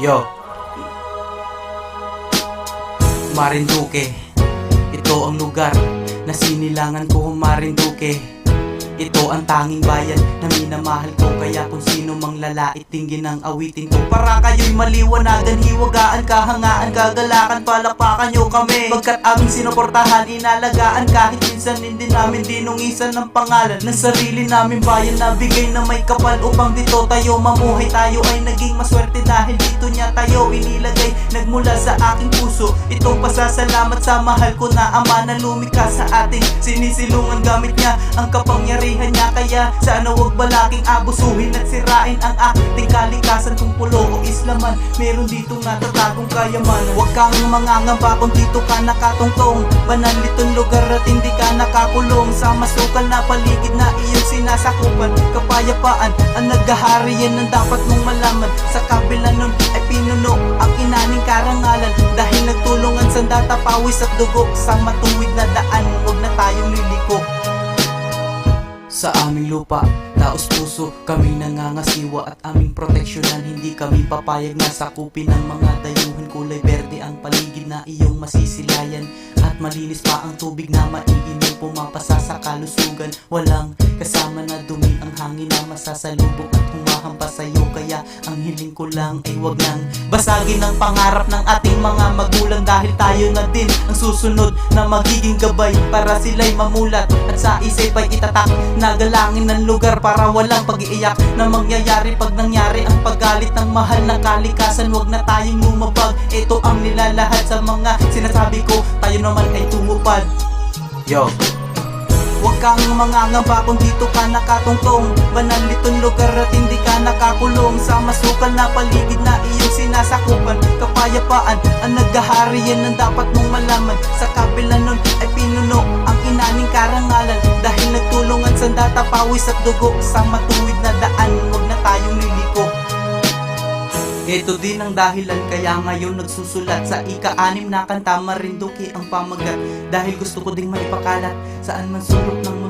Yo. Marinduque. Ito ang lugar na sinilangan ko Marinduque. Ito ang tanging bayan na minamahal ko Kaya kung sino mang lalait tinggin ang awitin ko. Para kayo'y maliwanagan, hiwagaan, kahangaan, kagalakan Palakpakan nyo kami. Pagkat aming sinuportahan, inalagaan Kahit minsan hindi namin dinungisan ng pangalan Ng sarili namin bayan. Na bigay na may kapal Upang dito tayo mamuhay. Tayo ay naging maswerte dahil dito niya tayo inilagay. Nagmula sa aking puso Itong pasasalamat sa mahal ko na ama na lumikha sa ating sinisilungan Gamit niya ang kapangyarihan niya. Kaya sana wag balaking abusuhin at sirain ang ating kalikasan Kung pulo o islaman. Meron dito natatagong kayamanan Huwag kang mangangamba kung dito ka nakatungtong. Banal itong lugar at hindi ka nakakulong. Sa masukal na paligid na iyong sinasakupan Kapayapaan ang naghahari yan ang dapat mong malaman. Sa kabila nun ay pinuno ang inaning karangalan. Dahil nagtulungan sa data, pawis at dugo Sa matuwid na daan, huwag na tayong liliko. Sa aming lupa, taos puso. Kami nangangasiwa at aming proteksyonan. Hindi kami papayag na sakupin ng mga dayuhan. Kulay berde ang paligid na iyong masisilayan malinis pa ang tubig na maiinom. Pumapasa sa kalusugan Walang kasama na dumi ang hangin na masasalubong At humahampas sa'yo. Kaya ang hiling ko lang ay wag nang Basagin ang pangarap ng ating mga magulang Dahil tayo na din ang susunod na magiging gabay. Para sila'y mamulat at sa isip ay itatak Nagalangin ng lugar para walang pag-iiyak Na mangyayari. Pag nangyari ang paggalit ng mahal na kalikasan Huwag na tayong lumabag Ito ang nilalahat sa mga sinasabi ko. Tayo naman ay tumupad. Yo. Huwag kang mangangamba kung dito ka nakatungtong. Banal itong lugar at hindi ka nakakulong. Sa masukal na paligid na iyong sinasakupan Kapayapaan ang naghahari yan ang dapat mong malaman. Sa kabila nun ay pinuno ang inaning karangalan. Dahil nagtulungan sa data, pawis at dugo Sa matuwid na daan, huwag ito din ang dahilan kaya ngayon nagsusulat sa ika-anim na kanta Marinduque ang pamagat. Dahil gusto ko ding maipakalat saan man sulok ng mundo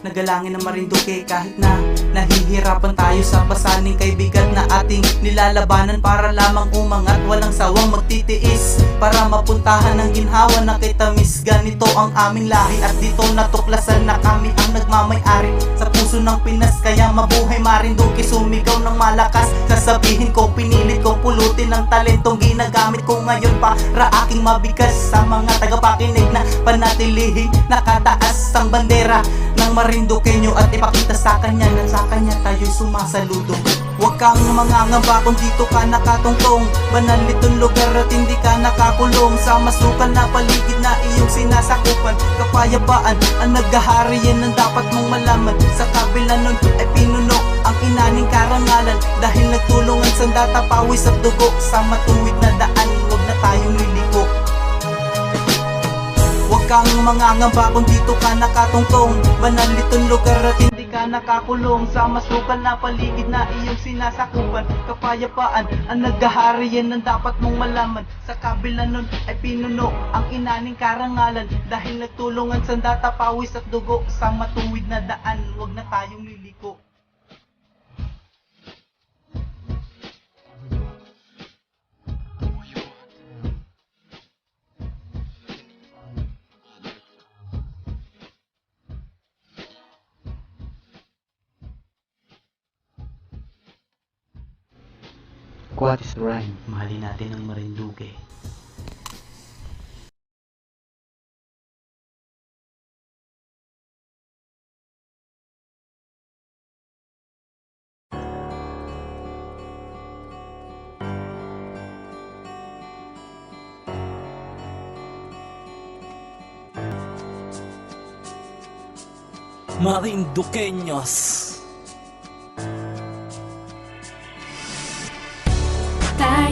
Nagalangin ng Marinduque kahit na nahihirapan tayo sa pasaning kay bigat na ating nilalabanan Para lamang umangat. Walang sawang magtitiis Para mapuntahan ng ginhawa na kitamis. Ganito ang aming lahi at dito natuklasan na kami ang nagmamay-ari Sa puso ng Pinas. Kaya mabuhay Marinduque Sumigaw ng malakas. Sasabihin ko pinilit kong pulutin ng talentong ginagamit ko ngayon Para aking mabigas sa mga tagapakinig na panatilihing Nakataas ang bandera ng Marinduqueño At ipakita sa kanya na sa kanya tayo'y sumasaludo. Huwag kang mangangamba kung dito ka nakatungtong. Banal itong lugar at hindi ka nakakulong. Sa masukal na paligid na iyong sinasakupan Kapayapaan ang naghahari yan ang dapat mong malaman. Sa kabila nun ay pinuno ang inaning karangalan Dahil nagtulungan sa data, pawis at dugo Sa matuwid na daan, kang mangangamba kung dito ka nakatungtong. Banal itong lugar at hindi ka nakakulong. Sa masukal na paligid na iyong sinasakupan Kapayapaan ang naghahari yan ang dapat mong malaman. Sa kabila nun ay pinuno ang inaning karangalan. Dahil nagtulungan sa data, pawis at dugo Sa matuwid na daan, huwag na tayong liliko What is rhyme? Mahalin natin ang Marinduque. Marinduqueños.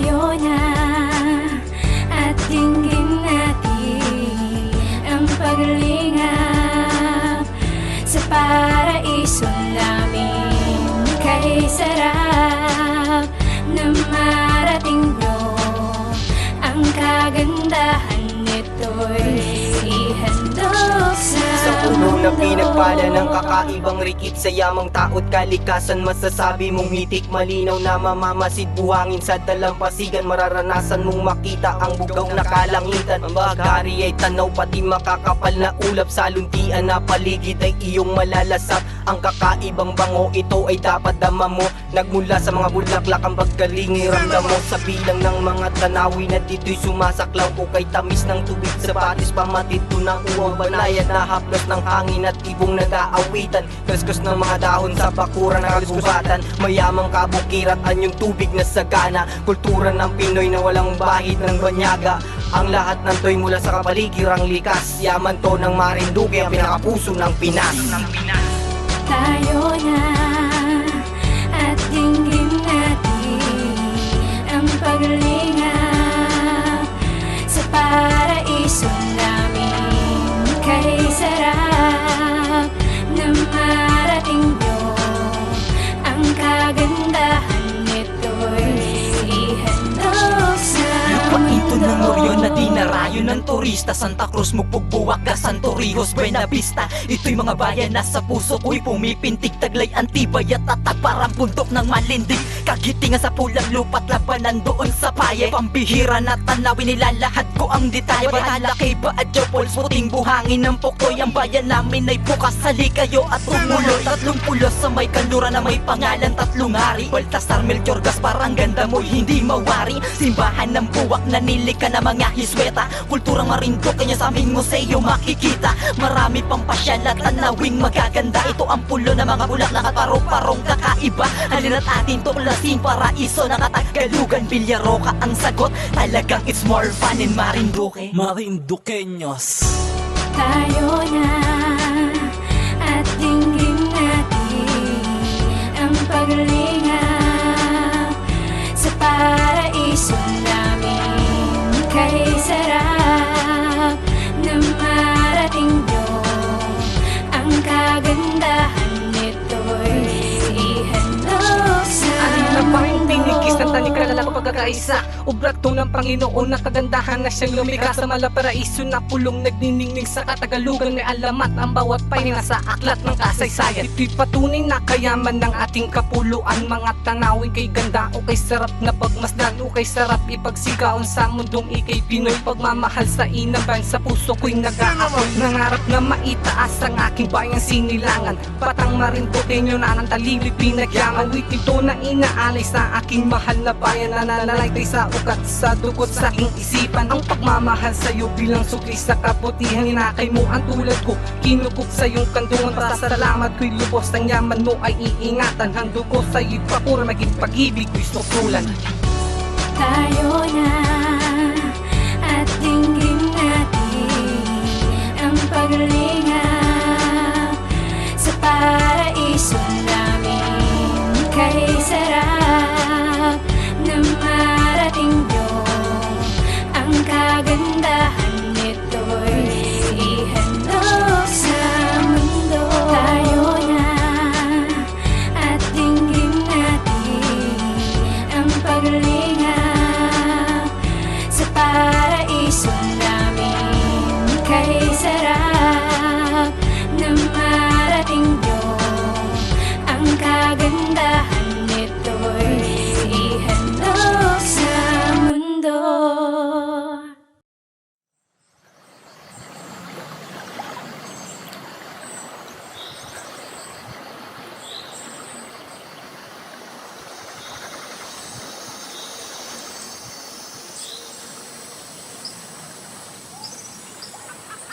Tayo na at tingin natin ang paglingap sa paraiso namin. Kay sarap na marating nyo ang kagandahan nito'y ihandog sa, Sa puno na pinagpala ng kakaibang rikit sa yamang taot kalikasan. Masasabi mong hitik malinaw na mamamasid. Buhangin sa dalampasigan Mararanasan mong makita ang bugaw na kalangitan. Ang bagari ay tanaw pati makakapal na ulap Sa luntian na paligid ay iyong malalasap. Ang kakaibang bango ito ay dapat dama mo. Nagmula sa mga bulaklak ang pagkalingi Ramdam mo. Sa bilang ng mga tanawin na dito'y sumasaklaw O kay tamis ng tubig. Sa batis pamatid to ng uwang banayad Na haplos ng hangin at ibong nag-aawitan. Kaskos ng mga dahon sa bakuran ng kagubatan. Mayamang kabukirat anyong tubig na sagana. Kultura ng Pinoy na walang bahid ng banyaga. Ang lahat ng to'y mula sa kapaligirang likas. Yaman to ng Marinduque ang pinakapuso ng Pinas. Tayo na At dinggin natin Ang paglingap ng turista Santa Cruz, Mugpugbuwak, Santo Rios, Buena Vista Ito'y mga bayan na sa puso ko'y pumipintig Taglay, Antibay at tatak parang bundok ng malindig. Kagitingan sa pulang lupa't labanan doon sa paye. Pambihira na tanawin nila lahat ko ang detalye. Batala kay Baadyo, Pols, puting buhangin ng Poktoy Ang bayan namin ay bukas, kayo at tumuloy Tatlong pulos sa may kanlura na may pangalan tatlong hari. Baltasar, Melchor, Gaspar, ang ganda mo'y hindi mawari. Simbahan ng buwak na nilika na mga hisweta Kulturang marindok kanya sa aming museo makikita. Marami pang pasyal at tanawing magaganda. Ito ang pulo ng mga bulaklak at parong-parong kakaiba. Halina't atin tuklasin paraiso ng katagalugan. Bilyaroka ang sagot. Talagang it's more fun in Marinduque. Marinduqueños. Tayo na at dinggin natin ang paglingap sa paraiso namin pagkakaisa. Ubrak to ng Panginoon na kagandahan na siyang lumikha sa malaparaiso na pulong nagniningning sa katagalugan May alamat ang bawat pahinga sa aklat ng kasaysayan. Ito'y na kayaman ng ating kapuluan Mga tanawin kay ganda o kay sarap na pagmasdan O kay sarap ipagsigaon sa mundong ikay Pinoy. Pagmamahal sa inaban sa puso ko'y nag-aapoy Nangarap na maitaas ang aking bayang sinilangan. Patang marindukenyo na ng talili pinagyaman Wit ito na inaalay sa aking mahal na bayan Nananalaytay sa ugat sa dugot sa aking isipan Ang pagmamahal sa'yo bilang sukli sa kabutihan Inakay mo ang tulad ko. Kinukop sa iyong kandungan Pasasalamat ko'y lubos. Ang yaman mo ay iingatan Handog ko sa ipapura Maging pag-ibig ko'y sukulan tayo na at dinggin natin ang paglingap ang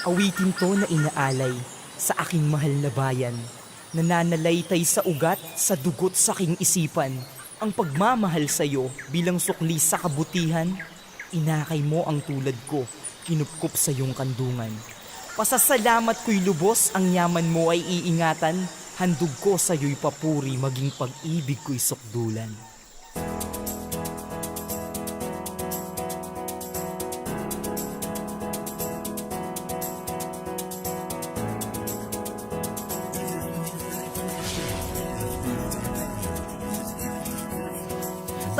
Awitin to na inaalay sa aking mahal na bayan. Nananalaytay sa ugat, sa dugot sa aking isipan. Ang pagmamahal sa iyo bilang sukli sa kabutihan, inakay mo ang tulad ko, kinupkup sa iyong kandungan. Pasasalamat ko'y lubos, ang yaman mo ay iingatan, handog ko sa iyo'y papuri, maging pag-ibig ko'y sukdulan.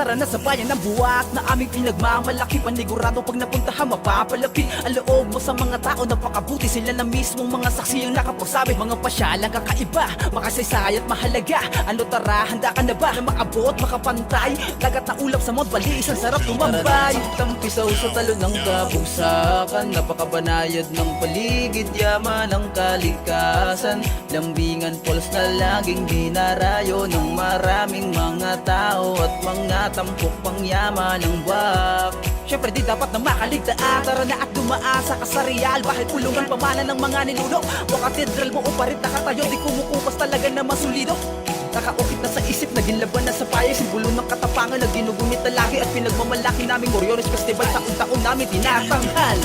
Tara na sa bayan ng buwak na aming pinagmamalaki. Panigurado pag napuntahan mapapalapit Ang loob mo sa mga tao. Napakabuti Sila na mismong mga saksi ang nakapagsabi. Mga pasyalang kakaiba, makasaysay at mahalaga. Ano tara, handa ka na ba na maabot, makapantay? Lagat na ulap sa Mount Balis, ang sarap tumambay. Tampisaw sa talo ng kabugsakan Napakabanayad ng paligid Yaman ang kalikasan. Lambingan falls na laging dinarayo Ng maraming mga tao At mga tampok pangyaman ng buwak. Siyempre di dapat na makaligtaan. Tara na at dumaan sa kasarial Bahay pulungan pamana ng mga ninuno O katedral mo o parit nakatayo Di kumukupas talaga na masulido Nakaukit na sa isip, naging laban na sa paya Simbolo ng katapangan na ginugunit na lagi At pinagmamalaki namin Moriones Festival. Taon-taon namin tinatanghal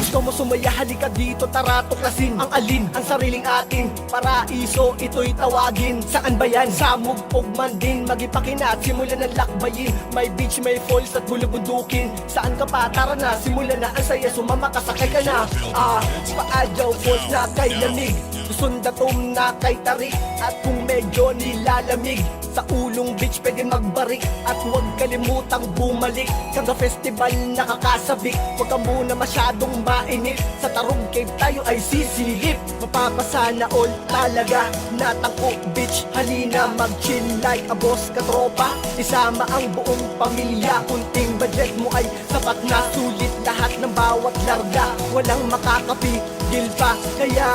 Gusto mo sumaya, halika dito, tara tuklasin Ang alin, ang sariling atin Paraiso, ito'y tawagin. Saan ba yan? Sa mugpog man din Magipakinat, simulan ng lakbayin. May beach, may falls at bulubundukin Saan ka pa? Tara na, simulan na. Ang saya, sumama ka, sakay ka na. Ah, paadyaw, falls na kay lamig. Susundatom na kay tarik At kung medyo nilalamig. Sa ulong beach pwede magbarik At huwag kalimutang bumalik. Kada festival nakakasabik. Huwag ka muna masyadong mainit. Sa Tarong Cave tayo ay sisilip. Mapapasana all talaga. Natangko beach Halina mag-chill like a boss katropa Isama ang buong pamilya Kunting budget mo ay sapat na. Sulit lahat ng bawat larga. Walang makakapigil pa. Kaya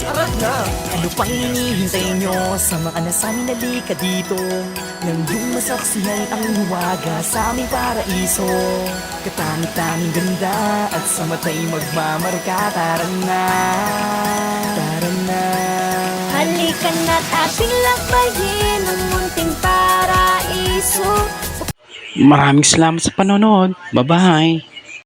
tara na. Ano pang hinihintay nyo? Sama ka na sa amin, halika dito. Nang yung masaksihan ang huwaga sa aming paraiso. Katangit-tanging ganda at sa matay magmamarka Tara na, tara na. Halika na't ating lakbayin ang munting paraiso. Maraming salamat sa panonood. Bye-bye.